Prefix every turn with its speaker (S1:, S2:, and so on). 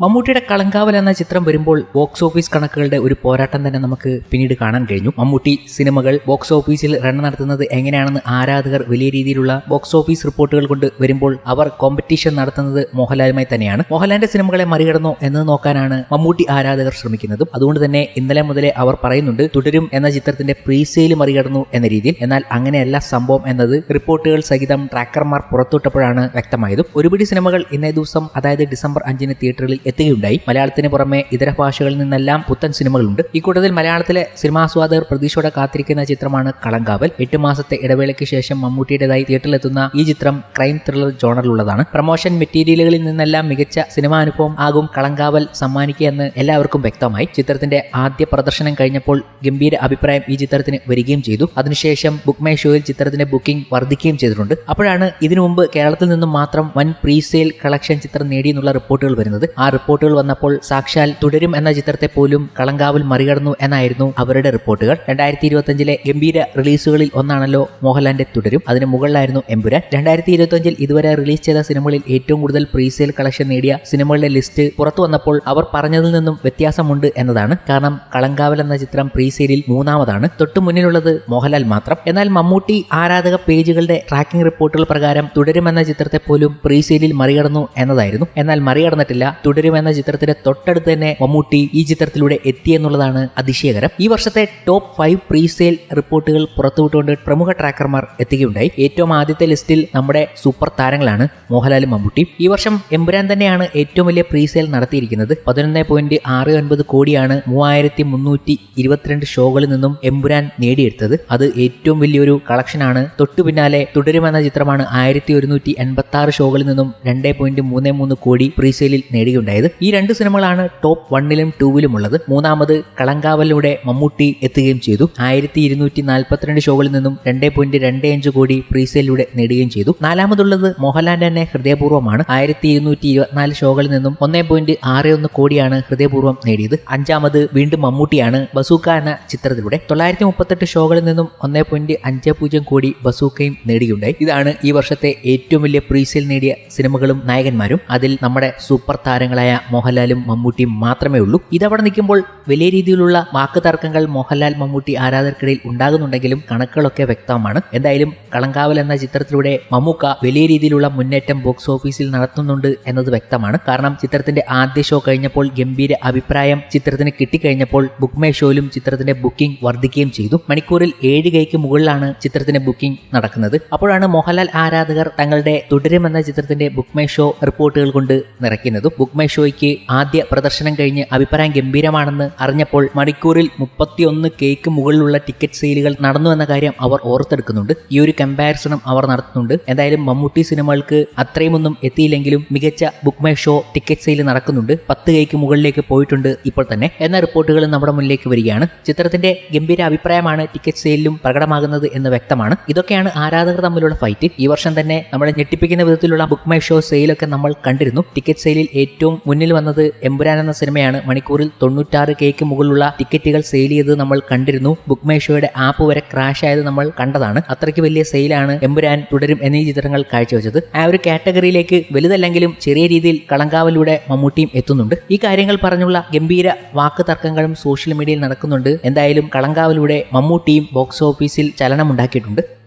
S1: മമ്മൂട്ടിയുടെ കളങ്കാവൽ എന്ന ചിത്രം വരുമ്പോൾ ബോക്സ് ഓഫീസ് കണക്കുകളുടെ ഒരു പോരാട്ടം തന്നെ നമുക്ക് പിന്നീട് കാണാൻ കഴിഞ്ഞു. മമ്മൂട്ടി സിനിമകൾ ബോക്സ് ഓഫീസിൽ റൺ നടത്തുന്നത് എങ്ങനെയാണെന്ന് ആരാധകർ വലിയ രീതിയിലുള്ള ബോക്സ് ഓഫീസ് റിപ്പോർട്ടുകൾ കൊണ്ട് വരുമ്പോൾ അവർ കോമ്പറ്റീഷൻ നടത്തുന്നത് മോഹൻലാലുമായി തന്നെയാണ്. മോഹൻലാലിന്റെ സിനിമകളെ മറികടന്നോ എന്ന് നോക്കാനാണ് മമ്മൂട്ടി ആരാധകർ ശ്രമിക്കുന്നതും. അതുകൊണ്ട് തന്നെ ഇന്നലെ മുതലേ അവർ പറയുന്നുണ്ട് തുടരും എന്ന ചിത്രത്തിന്റെ പ്രീസെയിൽ മറികടന്നു എന്ന രീതിയിൽ. എന്നാൽ അങ്ങനെയല്ല സംഭവം എന്നത് റിപ്പോർട്ടുകൾ സഹിതം ട്രാക്കർമാർ പുറത്തുവിട്ടപ്പോഴാണ് വ്യക്തമായതും. ഒരുപിടി സിനിമകൾ ഇന്നേ ദിവസം അതായത് ഡിസംബർ അഞ്ചിന് തിയേറ്ററിൽ എത്തുകയുണ്ടായി മലയാളത്തിന് പുറമെ ഇതര ഭാഷകളിൽ നിന്നെല്ലാം പുത്തൻ സിനിമകളുണ്ട്. ഈ കൂട്ടത്തിൽ മലയാളത്തിലെ സിനിമാസ്വാദകർ പ്രതീക്ഷയോടെ കാത്തിരിക്കുന്ന ചിത്രമാണ് കളങ്കാവൽ. എട്ട് മാസത്തെ ഇടവേളയ്ക്ക് ശേഷം മമ്മൂട്ടിയുടേതായി തിയേറ്ററിലെത്തുന്ന ഈ ചിത്രം ക്രൈം ത്രില്ലർ ജോണറിലുള്ളതാണ്. പ്രൊമോഷൻ മെറ്റീരിയലുകളിൽ നിന്നെല്ലാം മികച്ച സിനിമാ അനുഭവം ആകും കളങ്കാവൽ സമ്മാനിക്കുക എന്ന് എല്ലാവർക്കും വ്യക്തമായി. ചിത്രത്തിന്റെ ആദ്യ പ്രദർശനം കഴിഞ്ഞപ്പോൾ ഗംഭീര അഭിപ്രായം ഈ ചിത്രത്തിന് വരികയും ചെയ്തു. അതിനുശേഷം ബുക്ക് മൈ ഷോയിൽ ചിത്രത്തിന്റെ ബുക്കിംഗ് വർദ്ധിക്കുകയും ചെയ്തിട്ടുണ്ട്. അപ്പോഴാണ് ഇതിനു മുമ്പ് കേരളത്തിൽ നിന്നും മാത്രം വൻ പ്രീസെയിൽ കളക്ഷൻ ചിത്രം നേടിയെന്നുള്ള റിപ്പോർട്ടുകൾ വരുന്നത്. ആ റിപ്പോർട്ടുകൾ വന്നപ്പോൾ സാക്ഷാൽ തുടരും എന്ന ചിത്രത്തെ പോലും കളങ്കാവിൽ മറികടന്നു എന്നായിരുന്നു അവരുടെ റിപ്പോർട്ടുകൾ. രണ്ടായിരത്തി ഇരുപത്തിയഞ്ചിലെ ഗംഭീര റിലീസുകളിൽ ഒന്നാണല്ലോ മോഹൻലാലിന്റെ തുടരും. അതിന് മുകളിലായിരുന്നു എമ്പുരാൻ. രണ്ടായിരത്തി ഇരുപത്തിയഞ്ചിൽ ഇതുവരെ റിലീസ് ചെയ്ത സിനിമകളിൽ ഏറ്റവും കൂടുതൽ പ്രീസെയിൽ കളക്ഷൻ നേടിയ സിനിമകളുടെ ലിസ്റ്റ് പുറത്തു വന്നപ്പോൾ അവർ പറഞ്ഞതിൽ നിന്നും വ്യത്യാസമുണ്ട് എന്നതാണ്. കാരണം കളങ്കാവൽ എന്ന ചിത്രം പ്രീസെയിലിൽ മൂന്നാമതാണ്. തൊട്ടു മുന്നിലുള്ളത് മോഹൻലാൽ മാത്രം. എന്നാൽ മമ്മൂട്ടി ആരാധക പേജുകളുടെ ട്രാക്കിംഗ് റിപ്പോർട്ടുകൾ പ്രകാരം തുടരുമെന്ന ചിത്രത്തെ പോലും പ്രീസെയിലിൽ മറികടന്നു എന്നതായിരുന്നു. എന്നാൽ മറികടന്നിട്ടില്ല. തുടരും എന്ന ചിത്രത്തിന്റെ തൊട്ടടുത്ത് തന്നെ മമ്മൂട്ടി ഈ ചിത്രത്തിലൂടെ എത്തിയെന്നുള്ളതാണ് അതിശയകരം. ഈ വർഷത്തെ ടോപ്പ് ഫൈവ് പ്രീസെയിൽ റിപ്പോർട്ടുകൾ പുറത്തുവിട്ടുകൊണ്ട് പ്രമുഖ ട്രാക്കർമാർ എത്തുകയുണ്ടായി. ഏറ്റവും ആദ്യത്തെ ലിസ്റ്റിൽ നമ്മുടെ സൂപ്പർ താരങ്ങളാണ് മോഹൻലാലും മമ്മൂട്ടി ഈ വർഷം എമ്പുരാൻ തന്നെയാണ് ഏറ്റവും വലിയ പ്രീസെയിൽ നടത്തിയിരിക്കുന്നത്. പതിനൊന്ന് പോയിന്റ് ആറ് ഒൻപത് കോടിയാണ് മൂവായിരത്തി മുന്നൂറ്റി ഇരുപത്തിരണ്ട് ഷോകളിൽ നിന്നും എമ്പുരാൻ നേടിയെടുത്തത്. അത് ഏറ്റവും വലിയൊരു കളക്ഷനാണ് തൊട്ടു പിന്നാലെ തുടരുമെന്ന ചിത്രമാണ് ആയിരത്തി ഒരുന്നൂറ്റി എൺപത്തി ആറ് ഷോകളിൽ നിന്നും രണ്ട് പോയിന്റ് മൂന്ന് മൂന്ന് കോടി പ്രീസെയിലിൽ നേടുകയുണ്ടായത് ഈ രണ്ട് സിനിമകളാണ് ടോപ്പ് വണ്ണിലും ടൂവിലും ഉള്ളത്. മൂന്നാമത് കളങ്കാവലിലൂടെ മമ്മൂട്ടി എത്തുകയും ചെയ്തു. ആയിരത്തി ഇരുന്നൂറ്റി നാൽപ്പത്തിരണ്ട് ഷോകളിൽ നിന്നും രണ്ടേ പോയിന്റ് രണ്ട് അഞ്ച് കോടി പ്രീസെയിലൂടെ നേടുകയും ചെയ്തു. നാലാമതുള്ളത് മോഹൻലാലിന്റെ തന്നെ ഹൃദയപൂർവമാണ്. ആയിരത്തി ഇരുന്നൂറ്റി ഇരുപത്തിനാല് ഷോകളിൽ നിന്നും ഒന്നേ പോയിന്റ് ആറ് ഒന്ന് കോടിയാണ് ഹൃദയപൂർവം നേടിയത്. അഞ്ചാമത് വീണ്ടും മമ്മൂട്ടിയാണ് ബസൂക്ക എന്ന ചിത്രത്തിലൂടെ. തൊള്ളായിരത്തി മുപ്പത്തെട്ട് ഷോകളിൽ നിന്നും ഒന്നേ പോയിന്റ് അഞ്ച് പൂജ്യം കോടി ബസൂക്കയും നേടുകയുണ്ടായി. ഇതാണ് ഈ വർഷത്തെ ഏറ്റവും വലിയ പ്രീസെയിൽ നേടിയ സിനിമകളും നായകന്മാരും. അതിൽ നമ്മുടെ സൂപ്പർ താരങ്ങളായ മോഹൻലാലും മമ്മൂട്ടിയും മാത്രമേ ഉള്ളൂ. ഇതവിടെ നിൽക്കുമ്പോൾ വലിയ രീതിയിലുള്ള വാക്ക് തർക്കങ്ങൾ മോഹൻലാൽ മമ്മൂട്ടി ആരാധകർക്കിടയിൽ ഉണ്ടാകുന്നുണ്ടെങ്കിലും കണക്കുകളൊക്കെ വ്യക്തമാണ്. എന്തായാലും കളങ്കാവൽ എന്ന ചിത്രത്തിലൂടെ മമ്മൂക്ക വലിയ രീതിയിലുള്ള മുന്നേറ്റം ബോക്സ് ഓഫീസിൽ നടത്തുന്നുണ്ട് എന്നത് വ്യക്തമാണ്. കാരണം ചിത്രത്തിന്റെ ആദ്യ ഷോ കഴിഞ്ഞപ്പോൾ ഗംഭീര അഭിപ്രായം ചിത്രത്തിന് കിട്ടിക്കഴിഞ്ഞപ്പോൾ ബുക്ക് മേ ഷോയിലും ചിത്രത്തിന്റെ ബുക്കിംഗ് വർദ്ധിക്കുകയും ചെയ്തു. മണിക്കൂറിൽ ഏഴ് കൈക്ക് മുകളിലാണ് ചിത്രത്തിന്റെ ബുക്കിംഗ് നടക്കുന്നത്. അപ്പോഴാണ് മോഹൻലാൽ ആരാധകർ തങ്ങളുടെ തുടരും എന്ന ചിത്രത്തിന്റെ ബുക്ക് മൈ ഷോ റിപ്പോർട്ടുകൾ കൊണ്ട് നിറയ്ക്കുന്നത്. ബുക്ക് ഷോയ്ക്ക് ആദ്യ പ്രദർശനം കഴിഞ്ഞ് അഭിപ്രായം ഗംഭീരമാണെന്ന് അറിഞ്ഞപ്പോൾ മണിക്കൂറിൽ മുപ്പത്തിയൊന്ന് കേക്ക് മുകളിലുള്ള ടിക്കറ്റ് സെയിലുകൾ നടന്നു എന്ന കാര്യം അവർ ഓർത്തെടുക്കുന്നുണ്ട്. ഈ ഒരു കമ്പാരിസണും അവർ നടത്തുന്നുണ്ട്. എന്തായാലും മമ്മൂട്ടി സിനിമകൾക്ക് അത്രയുമൊന്നും എത്തിയില്ലെങ്കിലും മികച്ച Book My Show ticket sale നടക്കുന്നുണ്ട്. പത്ത് കേക്ക് മുകളിലേക്ക് പോയിട്ടുണ്ട് ഇപ്പോൾ തന്നെ. എന്ന റിപ്പോർട്ടുകൾ നമ്മുടെ മുന്നിലേക്ക് വരികയാണ്. ചിത്രത്തിന്റെ ഗംഭീര അഭിപ്രായമാണ് ടിക്കറ്റ് സെയിലിലും പ്രകടമാകുന്നത് എന്ന് വ്യക്തമാണ്. ഇതൊക്കെയാണ് ആരാധകർ തമ്മിലുള്ള ഫൈറ്റ്. ഈ വർഷം തന്നെ നമ്മളെ ഞെട്ടിപ്പിക്കുന്ന വിധത്തിലുള്ള ബുക്ക് മൈ ഷോ സെയിലൊക്കെ നമ്മൾ കണ്ടിരുന്നു. ടിക്കറ്റ് സെയിലിൽ ഏറ്റവും മുന്നിൽ വന്നത് എമ്പുരാൻ എന്ന സിനിമയാണ്. മണിക്കൂറിൽ തൊണ്ണൂറ്റാറ് കേക്ക് മുകളിലുള്ള ടിക്കറ്റുകൾ സെയിൽ ചെയ്ത് നമ്മൾ കണ്ടിരുന്നു. ബുക്ക് മേഷോയുടെ ആപ്പ് വരെ ക്രാഷ് ആയത് നമ്മൾ കണ്ടതാണ്. അത്രയ്ക്ക് വലിയ സെയിലാണ് എമ്പുരാൻ തുടരും എന്നീ ചിത്രങ്ങൾ കാഴ്ചവെച്ചത്. ആ ഒരു കാറ്റഗറിയിലേക്ക് വലുതല്ലെങ്കിലും ചെറിയ രീതിയിൽ കളങ്കാവലൂടെ മമ്മൂട്ടിയും എത്തുന്നുണ്ട്. ഈ കാര്യങ്ങൾ പറഞ്ഞുള്ള ഗംഭീര വാക്ക് തർക്കങ്ങളും സോഷ്യൽ മീഡിയയിൽ നടക്കുന്നുണ്ട്. എന്തായാലും കളങ്കാവലൂടെ മമ്മൂട്ടിയും ബോക്സ് ഓഫീസിൽ ചലനമുണ്ടാക്കിയിട്ടുണ്ട്.